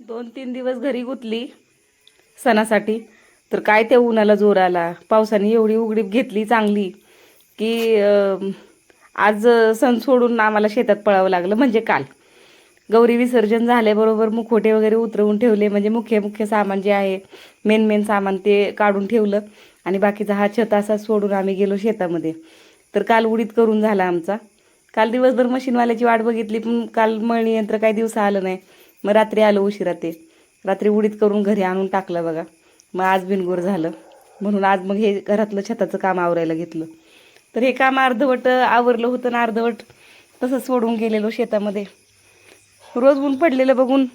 दोन तीन दिवस घरी गुतली सणासाठी. तर काय त्या उन्हाला जोर आला? पावसाने एवढी उघडीप घेतली चांगली की आज सण सोडून आम्हाला शेतात पळावं लागलं म्हणजे काल. गौरी विसर्जन झाल्याबरोबर मुखवटे वगैरे उतरवून ठेवले. म्हणजे मुख्य मुख्य सामान जे आहे मेन मेन सामान ते काढून ठेवलं. आणि बाकीचा हा छत असा सोडून आम्ही गेलो शेतामध्ये. तर काल उडीत करून झाला आमचा. काल दिवसभर मशीनवाल्याची वाट बघितली पण काल मळणी यंत्र काही दिवस आलं नाही. मग रात्री आलं उशिरा ते. रात्री उडीत करून घरी आणून टाकलं बघा. मग आज बिनगोर झालं. म्हणून आज मग हे घरातलं छताचं काम आवरायला घेतलं. तर हे काम अर्धवट आवरलं होतं ना अर्धवट तसंच सोडून गेलेलो शेतामध्ये. रोज ऊन पडलेलं बघून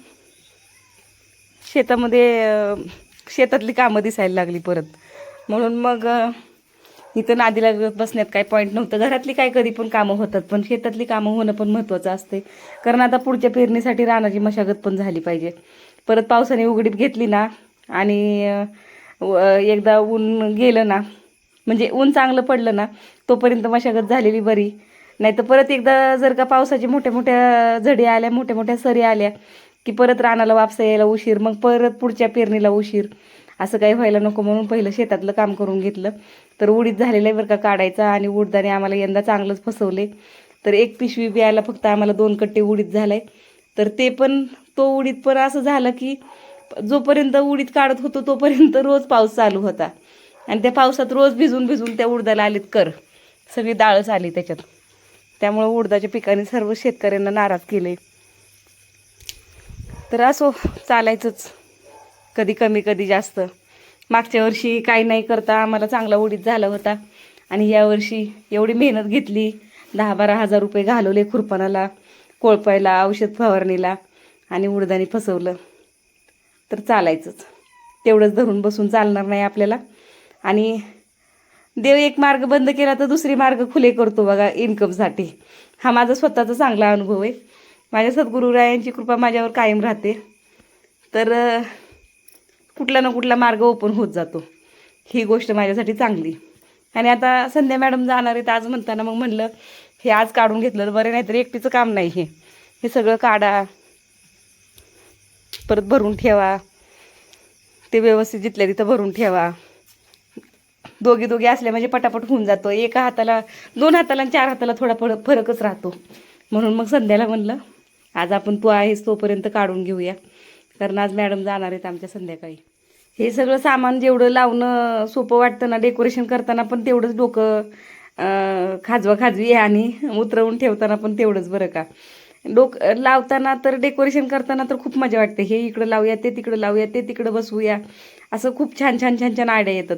शेतामध्ये शेतातली कामं दिसायला लागली परत. म्हणून मग इथं नादी लागत बसण्यात काही पॉईंट नव्हतं. घरातली काय कधी पण कामं होतात पण शेतातली कामं होणं पण महत्त्वाचं असते कारण आता पुढच्या पेरणीसाठी रानाची मशागत पण झाली पाहिजे. परत पावसाने उघडीत घेतली ना आणि व- एकदा ऊन गेलं ना म्हणजे ऊन चांगलं पडलं ना तोपर्यंत मशागत झालेली बरी. नाही तर परत एकदा जर का पावसाची मोठ्या मोठ्या झडी आल्या मोठ्या मोठ्या सरी आल्या की परत रानाला वापसा यायला उशीर मग परत पुढच्या पेरणीला उशीर. असं काही व्हायला नको म्हणून पहिलं शेतातलं काम करून घेतलं. तर उडीद झालेलं आहे बरं का काढायचा आणि उडदाने आम्हाला यंदा चांगलंच फसवले. तर एक पिशवी बियायला फक्त आम्हाला दोन कट्टे उडीद झालाय तर ते पण तो उडीद पण असं झालं की जोपर्यंत उडीद काढत होतो तोपर्यंत रोज पाऊस चालू होता. आणि त्या पावसात रोज भिजून भिजून त्या उडदाला आलीत कर. सगळी डाळच आली त्याच्यात. त्यामुळं उडदाच्या पिकाने सर्व शेतकऱ्यांना नाराज केले. तर असो चालायचंच. कधी कमी कधी जास्त. मागच्या वर्षी काही नाही करता आम्हाला चांगला उडीद झाला होता. आणि यावर्षी एवढी मेहनत घेतली दहा बारा हजार रुपये घालवले खुरपणाला कोळपायला औषध फवारणीला आणि उडदाने फसवलं. तर चालायचंच. तेवढंच धरून बसून चालणार नाही आपल्याला. आणि देव एक मार्ग बंद केला तर दुसरी मार्ग खुले करतो बघा इन्कमसाठी. हा माझा स्वतःचा चांगला अनुभव आहे. माझ्या सद्गुरुरायांची कृपा माझ्यावर कायम राहते. तर कुठला ना कुठला मार्ग ओपन होत जातो. ही गोष्ट माझ्यासाठी चांगली. आणि आता संध्या मॅडम जाणार आहेत आज म्हणताना मग म्हणलं हे आज काढून घेतलं तर बरं नाही तर एकटीचं काम नाही हे. हे सगळं काढा. परत भरून ठेवा. ते व्यवस्थित जिथल्या तिथं भरून ठेवा. दोघी दोघी असल्या म्हणजे पटापट होऊन जातो. एका हाताला दोन हाताला आणि चार हाताला थोडा फरक फरकच राहतो. म्हणून मग संध्याला म्हणलं आज आपण तू आहेस तोपर्यंत काढून घेऊया. कारण आज मॅडम जाणार आहेत आमच्या संध्याकाळी. हे सगळं सामान जेवढं लावणं सोपं वाटतं ना डेकोरेशन करताना पण तेवढंच डोकं खाजवा खाजवी आणि उतरवून ठेवताना पण तेवढंच बरं का. डोक लावताना तर डेकोरेशन करताना तर खूप मजा वाटते. हे इकडं लावूया ते तिकडं लावूया ते तिकडं बसवूया. असं खूप छान छान छान छान आयडिया येतात.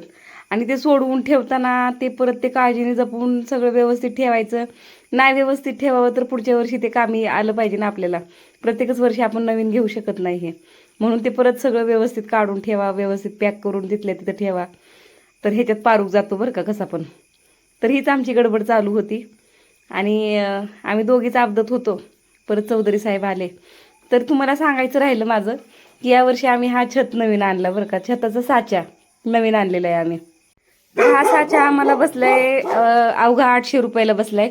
आणि ते सोडवून ठेवताना ते परत ते काळजीने जपून सगळं व्यवस्थित ठेवायचं. नाही व्यवस्थित ठेवावं तर पुढच्या वर्षी ते कामी आलं पाहिजे ना आपल्याला. प्रत्येकच वर्षी आपण नवीन घेऊ शकत नाही हे. म्हणून ते परत सगळं व्यवस्थित काढून ठेवा व्यवस्थित पॅक करून तिथल्या तिथं ठेवा. तर ह्याच्यात पारूक जातो बरं का कसा पण. तर हीच आमची गडबड चालू होती. आणि आम्ही दोघीच आपदत होतो. परत चौधरी साहेब आले. तर तुम्हाला सांगायचं राहिलं माझं की यावर्षी आम्ही हा छत नवीन आणला बरं का. छताचा साचा नवीन आणलेला आहे आम्ही. हा साचा आम्हाला बसलाय अवघा आठशे रुपयाला बसलाय.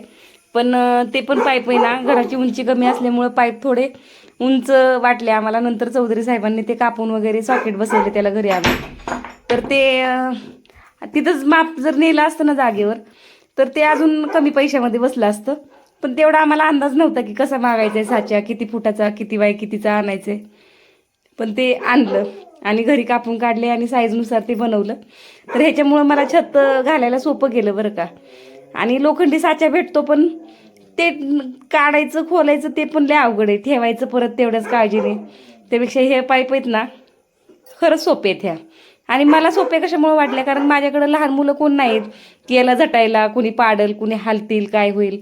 पण ते पण पाईप आहे ना घराची उंची कमी असल्यामुळं पाईप थोडे उंच वाटले आम्हाला. नंतर चौधरी साहेबांनी ते कापून वगैरे सॉकेट बसवले त्याला घरी आम्ही तर ते तिथंच माप जर नेलं असतं ना जागेवर तर ते अजून कमी पैशामध्ये बसलं असतं. पण तेवढा आम्हाला अंदाज नव्हता की कसा मागायचा आहे साच्या किती फुटाचा किती बाय कितीचा आणायचं आहे पण ते आणलं आणि घरी कापून काढले आणि साईजनुसार ते बनवलं. तर ह्याच्यामुळं मला छत घालायला सोपं गेलं बरं का. आणि लोखंडी साचा भेटतो पण ते काढायचं खोलायचं ते पण लय अवघड आहे. ठेवायचं परत तेवढ्याच काळजीने त्यापेक्षा हे पाईप आहेत ना खरंच सोपे आहेत ह्या. आणि मला सोपे कशामुळे वाटल्या? कारण माझ्याकडं लहान मुलं कोण नाहीत की याला झटायला कुणी पाडल कुणी हालतील काय होईल?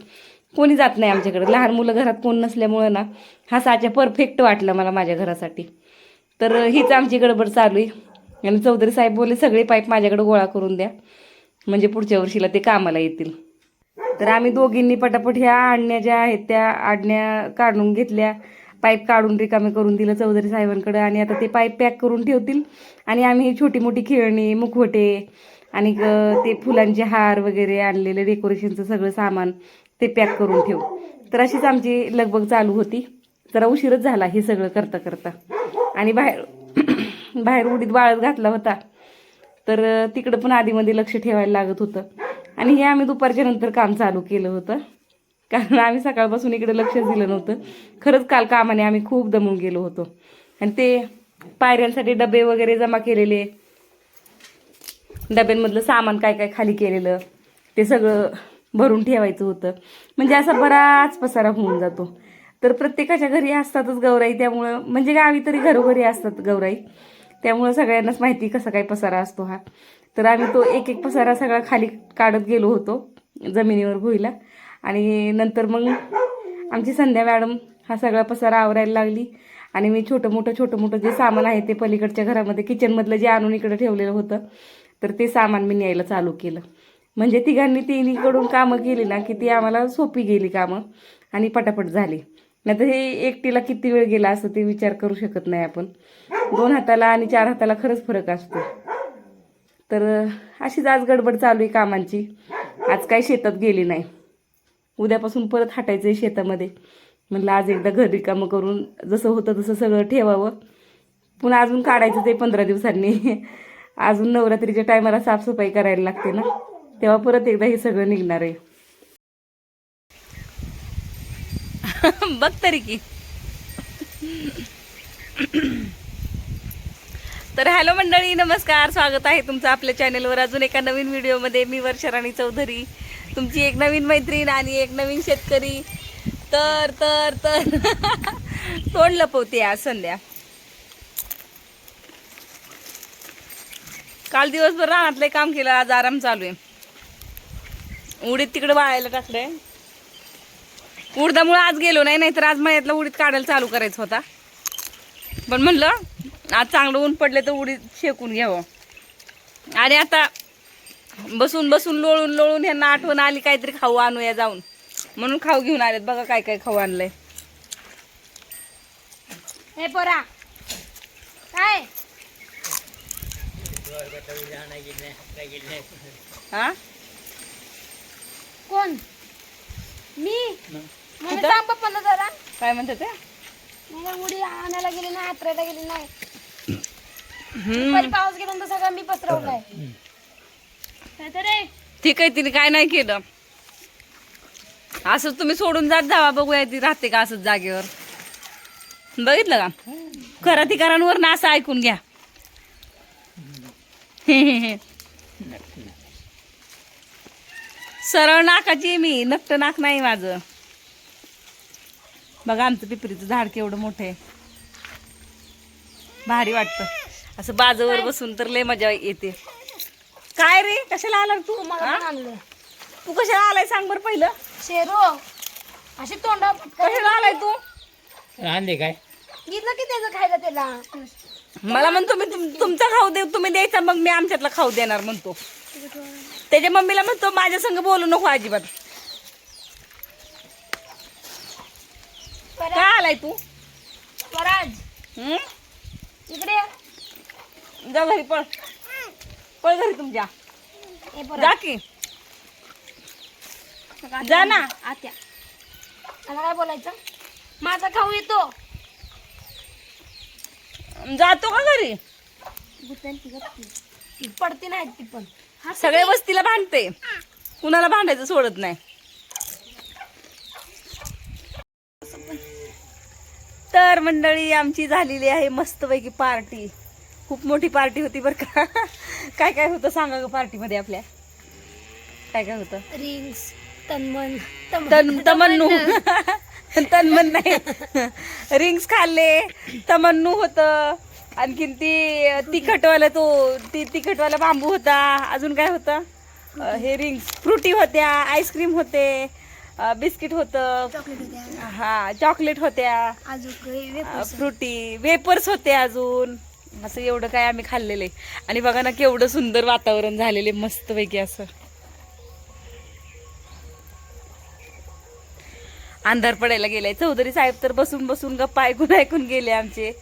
कोणी जात नाही आमच्याकडे. लहान मुलं घरात कोण नसल्यामुळं ना हा साचा परफेक्ट वाटला मला माझ्या घरासाठी. तर हीच आमची गडबड चालू आहे. आणि चौधरी साहेब बोलले सगळे पाईप माझ्याकडे गोळा करून द्या. म्हणजे पुढच्या वर्षीला ते कामाला येतील. तर आम्ही दोघींनी पटापट ह्या आडण्या ज्या आहेत त्या आडण्या काढून घेतल्या. पाईप काढून रिकामे करून दिलं चौधरी साहेबांकडे आणि आता ते पाईप पॅक करून ठेवतील. आणि आम्ही ही छोटी मोठी खेळणी मुखवटे आणि ते फुलांचे हार वगैरे आणलेले डेकोरेशनचं सगळं सामान ते पॅक करून ठेवू. तर अशीच आमची लगबग चालू होती. जरा उशीरच झाला हे सगळं करता करता. आणि बाहेर बाहेर उडीत वाळत घातला होता. तर तिकडं पण आधीमध्ये लक्ष ठेवायला लागत होतं. आणि हे आम्ही दुपारच्या नंतर काम चालू केलं होतं. कारण आम्ही सकाळपासून इकडे लक्ष दिलं नव्हतं. खरंच काल कामाने आम्ही खूप दमून गेलो होतो. आणि ते पायऱ्यांसाठी डबे वगैरे जमा केलेले डब्यांमधलं सामान काय काय खाली केलेलं ते सगळं भरून ठेवायचं होतं. म्हणजे असा बराच पसारा होऊन जातो. तर प्रत्येकाच्या घरी असतातच गौराई त्यामुळं म्हणजे गावी तरी घरोघरी असतात गौराई. त्यामुळं सगळ्यांनाच माहिती कसा काय पसारा असतो हा. तर आम्ही तो एक एक पसारा सगळा खाली काढत गेलो होतो जमिनीवर भुईला आणि नंतर मग आमची संध्या मॅडम हा सगळा पसारा आवरायला लागली. आणि मी छोटं मोठं छोटं मोठं जे सामान आहे ते पलीकडच्या घरामध्ये किचनमधलं जे आणून इकडं ठेवलेलं होतं तर ते सामान मी न्यायला चालू केलं. म्हणजे तिघांनी तिन्हीकडून कामं केली ना की ती आम्हाला सोपी गेली कामं आणि पटापट झाली. नाही तर हे एकटीला किती वेळ गेला असं ते विचार करू शकत नाही आपण. दोन हाताला आणि चार हाताला खरंच फरक असतो. तर अशीच आज गडबड चालू आहे कामांची. आज काही शेतात गेली नाही. उद्यापासून परत हटायचं आहे शेतामध्ये. म्हणलं आज एकदा घर रिकामं करून जसं होतं तसं सगळं ठेवावं. पुन्हा अजून काढायचं ते पंधरा दिवसांनी. अजून नवरात्रीच्या टायमाला साफसफाई करायला लागते ना. तेव्हा परत एकदा हे सगळं निघणार आहे. बघ तरी की. तर हॅलो मंडळी नमस्कार. स्वागत आहे तुमचं आपल्या चॅनेलवर. अजून एका नवीन व्हिडिओमध्ये मी वर्षराणी चौधरी तुमची एक नवीन मैत्रीण आणि एक नवीन शेतकरी. तर तर तर. तोंड लपवते आज संध्या. काल दिवसभर रानातलं काम केलं आज आराम चालू आहे. उडीत तिकडे वाळायला टाकलंय. उडदामुळे आज गेलो नाही नाहीतर आज मळ्यातला उडीद काढायला चालू करायचा होता. पण म्हणलं आज चांगलं ऊन पडले तर उडीद शेकून घ्यावं. आणि आता बसून बसून लोळून लोळून ह्यांना आठवण आली काहीतरी खाऊ आणूया जाऊन. म्हणून खाऊ घेऊन आलेत बघा काय काय खाऊ आणलंय. हे पोरा काय? हा? कोण? मी? मम्मी सांग पप्पांना जरा. काय म्हणते ते? उडी आणायला गेली नाही हातरायला गेली नाही. हम्म. दुपारी पाऊस गेल्यानंतर सगळं मी पसरवलाय. काय तर रे ठीक आहे तिने काय नाही केलं. असंच तुम्ही सोडून जात जावा बघूया ती राहते का असंच जागेवर. बघितलं का? खरा ठिकाणांवर ना असं ऐकून घ्या. सरळ नाकाची आहे मी नक्ट नाक नाही माझं. बघा आमचं पिपरीचं झाड केवढं मोठं आहे. भारी वाटतं. असं बाजूवर बसून तर लय मजा येते. काय रे? कशाला आला तू? मला तू कशाला आलाय सांग बरं पहिलं. शेरो अशी तोंडा कशाला आलाय तू? आणले काय? घेतलं की त्याचं खायला त्याला? मला म्हणतो मी तुम- तुमचा खाऊ दे तुम्ही द्यायचा मग मी आमच्यातला खाऊ देणार म्हणतो. त्याच्या मम्मीला म्हणतो माझ्या संग बोलू नको अजिबात परा- काय आलाय तू? पराज हं? इकडे ये. जा घरी पळ. पळ घरी तुमच्या. पोरा जा की. जा ना. आत्या. मला काय बोलायचं? माझा खाऊ येतो. जातो का घरी? पडती नाही ती पण. सगळ्या वस्तीला भांडते. कुणाला भांडायचं सोडत नाही. तर मंडळी आमची झालेली आहे मस्तपैकी पार्टी. खूप मोठी पार्टी होती बरं का. काय काय होतं सांगा ग पार्टीमध्ये आपल्या? काय काय होतं? रिंग्स तन्मन तन तमन्नू. तन्मन नाही. रिंग्स खाल्ले तमन्नू होतं. आणखीन ती तिखटवाला तो ती तिखटवाला बांबू होता. अजून काय होतं? हे रिंग्स फ्रुटी होत्या आईस्क्रीम होते. बिस्किट होतं. हा चॉकलेट होत्या. फ्रुटी वेपर्स होते अजून. असं एवढं काय आम्ही खाल्लेले. आणि बघा ना केवढं सुंदर वातावरण झालेले मस्तपैकी असं. अंधार पडायला गेलाय. चौधरी साहेब तर बसून बसून गप्पा ऐकून ऐकून गेले आमचे.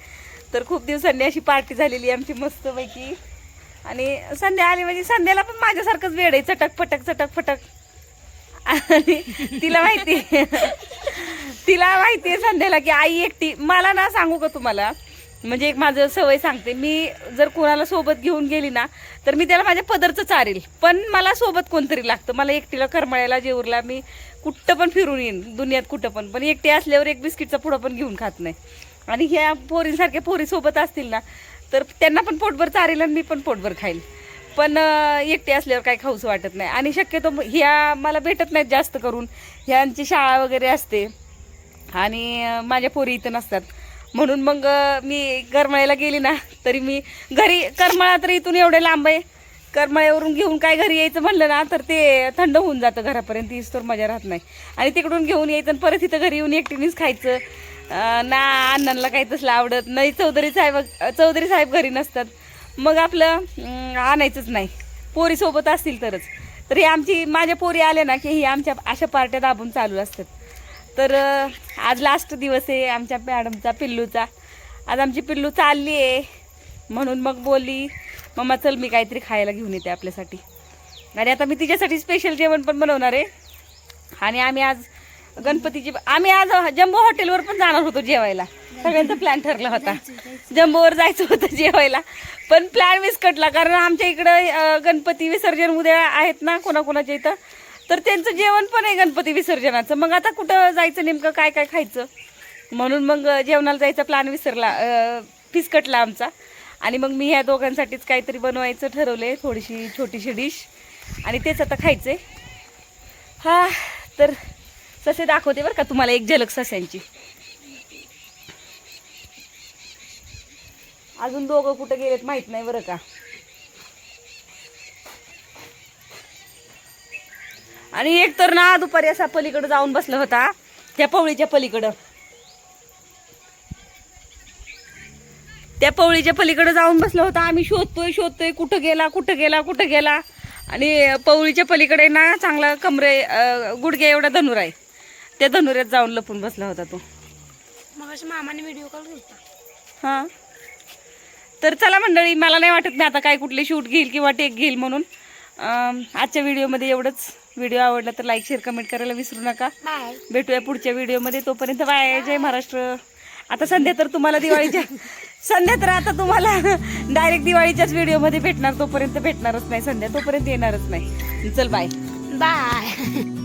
तर खूप दिवसांनी अशी पार्टी झालेली आमची मस्तपैकी. आणि संध्या आली म्हणजे संध्याला पण माझ्यासारखंच वेळ आहे. चटक पटक चटक फटक आणि तिला माहिती. तिला माहिती आहे संध्याला की आई एकटी. मला ना सांगू का तुम्हाला? म्हणजे एक माझं सवय सांगते. मी जर कोणाला सोबत घेऊन गेली ना तर मी त्याला माझ्या पदरचं चारेल. पण मला सोबत कोणतरी लागतं. मला एकटीला करमळ्याला जेवरला मी कुठं पण फिरून येईन. दुनियात कुठं पण. पण एकटी असल्यावर एक बिस्किटचा पुढं पण घेऊन खात नाही. आणि ह्या पोरींसारख्या पोरी सोबत असतील ना तर त्यांना पण पोटभर चारेल आणि मी पण पोटभर खाईल. पण एकटी असल्यावर काही खाऊस वाटत नाही. आणि शक्यतो ह्या मला भेटत नाहीत जास्त करून. ह्यांची शाळा वगैरे असते. आणि माझ्या पोरी इथं नसतात. म्हणून मग मी करमळ्याला गेली ना तरी मी घरी करमळा तर इथून एवढे लांब आहे. करमळ्यावरून घेऊन काय घरी यायचं म्हणलं ना तर ते थंड होऊन जातं घरापर्यंत. हीच तर मजा राहत नाही. आणि तिकडून घेऊन यायचं आणि परत इथं घरी येऊन एकटीनेच खायचं. ना अण्णांना काही तसलं आवडत नाही. चौधरी साहेब चौधरी साहेब घरी नसतात. मग आपलं आणायचंच नाही. पोरीसोबत असतील तरच. तर हे आमची माझ्या पोरी आल्या ना की ही आमच्या अशा पार्ट्या दाबून चालू असतात. तर आज लास्ट दिवस आहे आमच्या मॅडमचा पिल्लूचा. आज आमची पिल्लू चालली आहे. म्हणून मग बोलली मम्मा चल मी काहीतरी खायला घेऊन येते आपल्यासाठी. आणि आता मी तिच्यासाठी स्पेशल जेवण पण बनवणार आहे. आणि आम्ही आज गणपतीची आम्ही आज जम्बो हॉटेलवर पण जाणार होतो जेवायला. सगळ्यांचा प्लॅन ठरला होता. जम्बोवर जायचं होतं जेवायला. पण प्लॅन विस्कटला कारण आमच्या इकडं गणपती विसर्जन उद्या आहेत ना कोणाकोणाच्या इथं. तर त्यांचं जेवण पण आहे गणपती विसर्जनाचं. मग आता कुठं जायचं नेमकं? काय काय खायचं? म्हणून मग जेवणाला जायचा प्लॅन विसरला फिसकटला आमचा. आणि मग मी ह्या दोघांसाठीच काहीतरी बनवायचं ठरवले थोडीशी छोटीशी डिश आणि तेच आता खायचंय. हा तर ससे दाखवते बरं का तुम्हाला एक झलक सस्यांची. अजून दोघं कुठं गेलेत माहीत नाही बरं का. आणि एक तर ना दुपारी असा पलीकडं जाऊन बसला होता त्या पवळीच्या पलीकडं. त्या पवळीच्या पलीकडे जाऊन बसला होता आम्ही शोधतोय शोधतोय कुठं गेला कुठं गेला कुठं गेला. आणि पवळीच्या पलीकडे ना चांगला कमरे गुडघ्या गुडघे एवढा धनुर आहे. त्या धनुऱ्यात जाऊन लपून बसला होता तो. मग मामाने व्हिडिओ कॉल हां. तर चला मंडळी मला नाही वाटत मी आता काय कुठले शूट घेईल किंवा टेक घेईल म्हणून. आजच्या व्हिडिओमध्ये एवढंच. व्हिडिओ आवडला तर लाईक शेअर कमेंट करायला विसरू नका. भेटूया पुढच्या व्हिडिओमध्ये तोपर्यंत बाय जय महाराष्ट्र. आता संध्या तर तुम्हाला दिवाळीच्या संध्या तर आता तुम्हाला डायरेक्ट दिवाळीच्याच व्हिडिओमध्ये भेटणार. तोपर्यंत भेटणारच नाही. संध्या तोपर्यंत येणारच नाही. चल बाय बाय